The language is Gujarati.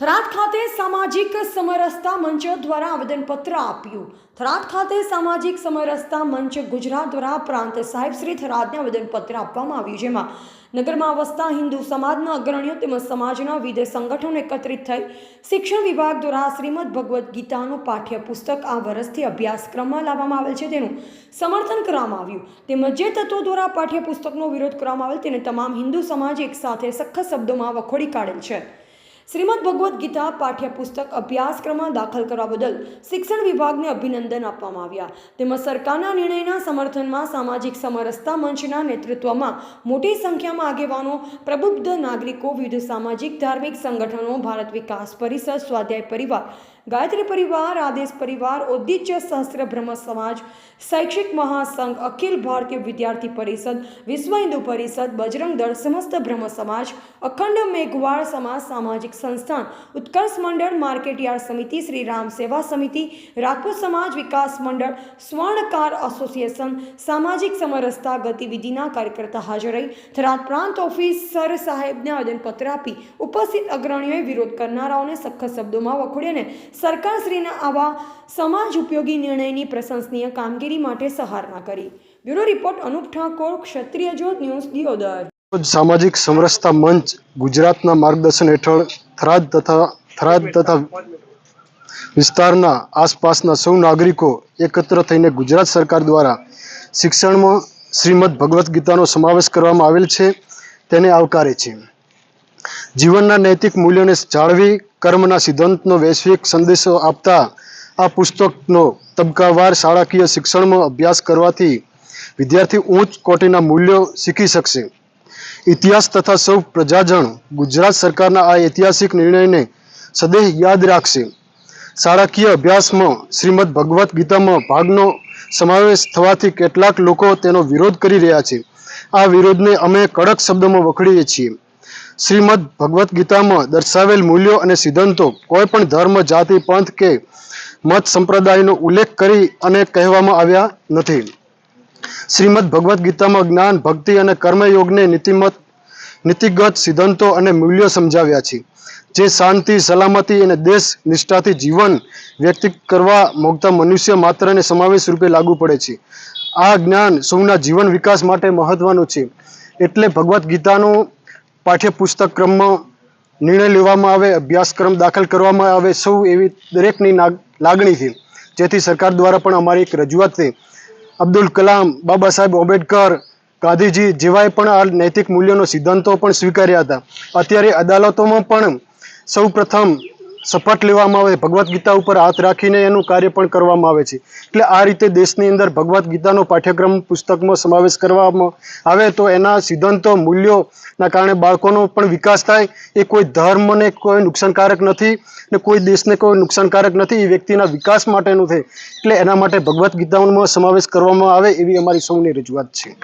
થરાદ ખાતે સામાજિક સમરસતા મંચ દ્વારા આવેદનપત્ર આપ્યું. થરાદ ખાતે સામાજિક સમરસતા મંચ ગુજરાત દ્વારા પ્રાંત સાહેબ શ્રી થરાદને આવેદનપત્ર આપવામાં આવ્યું, જેમાં નગરમાં વસતા હિન્દુ સમાજના અગ્રણીઓ તેમજ સમાજના વિવિધ સંગઠનો એકત્રિત થઈ શિક્ષણ વિભાગ દ્વારા શ્રીમદ ભગવદ્ ગીતાનું પાઠ્યપુસ્તક આ વર્ષથી અભ્યાસક્રમમાં લાવવામાં આવેલ છે. તેનું સમર્થન કરવામાં આવ્યું. તેમજ જે તત્વો દ્વારા પાઠ્યપુસ્તકનો વિરોધ કરવામાં આવેલ, તેને તમામ હિન્દુ સમાજ એક સાથે સખત શબ્દોમાં વખોડી કાઢેલ છે. શ્રીમદ ભગવદ્ ગીતા પાઠ્યપુસ્તક અભ્યાસક્રમમાં દાખલ કરવા બદલ શિક્ષણ વિભાગને અભિનંદન આપવામાં આવ્યા. તેમજ સરકારના નિર્ણયના સમર્થનમાં સામાજિક સમરસતા મંચના નેતૃત્વમાં મોટી સંખ્યામાં આગેવાનો, પ્રબુદ્ધ નાગરિકો, વિવિધ સામાજિક ધાર્મિક સંગઠનો, ભારત વિકાસ પરિષદ, સ્વાધ્યાય પરિવાર ગાયત્રી પરિવાર, આદેશ પરિવાર ઔદ્દિત્ય સહસ્ત્ર બ્રહ્મ સમાજ, શૈક્ષિક મહાસંઘ, અખિલ ભારતીય વિદ્યાર્થી પરિષદ, વિશ્વ હિન્દુ પરિષદ, બજરંગ દળ સમસ્ત બ્રહ્મ સમાજ, અખંડ મેઘવાળ સમાજ સામાજિક સંસ્થાન, ઉત્કર્ષ મંડળ, માર્કેટયાર્ડ સમિતિ, શ્રી રામ સેવા સમિતિ, રાજપૂત સમાજ વિકાસ મંડળ સ્વર્ણકાર એસોસિએશન, સામાજિક સમરસતા ગતિવિધિના કાર્યકર્તા હાજર રહી. થરાદ પ્રાંત ઓફિસર સાહેબને આવેદનપત્ર આપી ઉપસ્થિત અગ્રણીઓએ વિરોધ કરનારાઓને સખત શબ્દોમાં વખોડી અને સરકારશ્રીના આવા સમાજ ઉપયોગી નિર્ણયની પ્રશંસનીય કામગીરી માટે સહારણા કરી. Bureau report Anup Thakor, Kshatriya Jyot news, Deodar. સામાજિક સમરસતા મંચ ગુજરાતના માર્ગદર્શન હેઠળ થરાદ તથા થરાદ તથા વિસ્તારના આસપાસના સૌ નાગરિકો એકત્ર થઈને ગુજરાત સરકાર દ્વારા શિક્ષણમાં શ્રીમદ ભગવદ્ ગીતાનો સમાવેશ કરવામાં આવેલ છે. તેને આવકારે છે. જીવનના નૈતિક મૂલ્યોને જાળવી કર્મના સિદ્ધાંતનો વૈશ્વિક સંદેશો આપતા આ પુસ્તકનો તબક્કાવાર શાળાકીય શિક્ષણમાં અભ્યાસ કરવાથી વિદ્યાર્થી ઉચ્ચ કોટીના મૂલ્યો શીખી શકશે. ઇતિહાસ તથા સૌ પ્રજાજણ ગુજરાત સરકારના આ ઐતિહાસિક નિર્ણયને સદેહ યાદ રાખશે. શાળાકીય અભ્યાસમાં શ્રીમદ ભગવદ્ ગીતામાં ભાગનો સમાવેશ થવાથી કેટલાક લોકો તેનો વિરોધ કરી રહ્યા છે. આ વિરોધને અમે કડક શબ્દોમાં વખડીએ છીએ. શ્રીમદ ભગવદ્ ગીતામાં દર્શાવેલ મૂલ્યો અને સિદ્ધાંતો કોઈ પણ ધર્મ, જાતિ, પંથ કે મત સંપ્રદાયનો ઉલ્લેખ કરી અને કહેવામાં આવ્યા નથી. શ્રીમદ ભગવદ્ ગીતામાં જ્ઞાન, ભક્તિ અને કર્મયોગને નીતિમત, નીતિગત સિદ્ધાંતો અને મૂલ્યો સમજાવ્યા છે, જે શાંતિ, સલામતી અને દેશ નિષ્ઠાથી જીવન વ્યક્ત કરવા મોગતા મનુષ્ય માત્રને સમાવેશ રૂપે લાગુ પડે છે. આ જ્ઞાન સૌના જીવન વિકાસ માટે મહત્વનું છે. એટલે ભગવદ્ ગીતાનું પાઠ્યપુસ્તક ક્રમમાં નિર્ણય લેવામાં આવે, અભ્યાસક્રમ દાખલ કરવામાં આવે, સૌ એવી દરેકની લાગણીથી જેથી સરકાર દ્વારા પણ અમારી એક રજૂઆત થઈ અબ્દુલ કલામ, બાબા સાહેબ આંબેડકર, ગાંધીજી જેવાએ પણ આ નૈતિક મૂલ્યોનો સિદ્ધાંતો પણ સ્વીકાર્યા હતા. અત્યારે અદાલતોમાં પણ સૌ પ્રથમ શપથ લેવામાં આવે, ભગવદ્ ગીતા ઉપર હાથ રાખીને એનું કાર્ય પણ કરવામાં આવે છે. એટલે આ રીતે દેશની અંદર ભગવદ્ ગીતાનો પાઠ્યક્રમ પુસ્તકમાં સમાવેશ કરવામાં આવે તો એના સિદ્ધાંતો, મૂલ્યોના કારણે બાળકોનો પણ વિકાસ થાય. એ કોઈ ધર્મને કોઈ નુકસાનકારક નથી ને કોઈ દેશને કોઈ નુકસાનકારક નથી, એ વ્યક્તિના વિકાસ માટેનું છે એટલે એના માટે ભગવદ્ ગીતામાં સમાવેશ કરવામાં આવે એવી અમારી સૌની રજૂઆત છે.